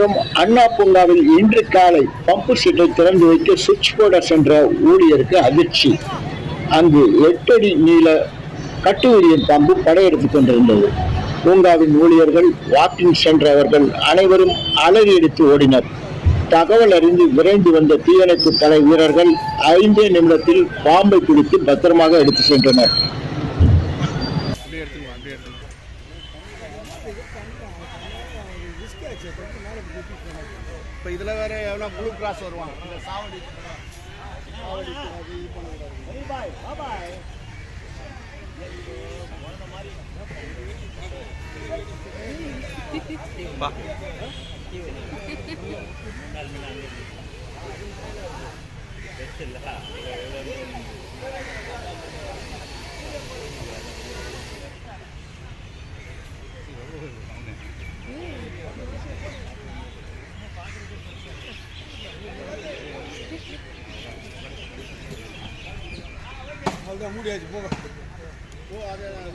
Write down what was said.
விழுப்புரம் அண்ணா பூங்காவில் இன்று காலை பம்பு செட்டை திறந்து வைக்க சுவிட்ச் போர்டர் சென்ற ஊழியருக்கு அதிர்ச்சி. அங்கு எட்டடி நீள கட்டுவிரியின் பம்பு படையெடுத்துக் கொண்டிருந்தது. பூங்காவின் ஊழியர்கள் வாக்கிங் சென்றவர்கள் அனைவரும் அலறி எடுத்து ஓடினர். தகவல் அறிந்து விரைந்து வந்த தீயணைப்பு படை வீரர்கள் ஐந்தே நிமிடத்தில் பாம்பை பிடித்து பத்திரமாக எடுத்து சென்றனர். அப்படியே எடுத்துக்கலாம் அப்படியே எடுத்துக்கலாம் இப்போ இதில் வேற எவ்வளோ ப்ளூ கிராஸ் வருவான் இந்த சாவடி 그냥 무리하지 뭐가. 뭐하잖아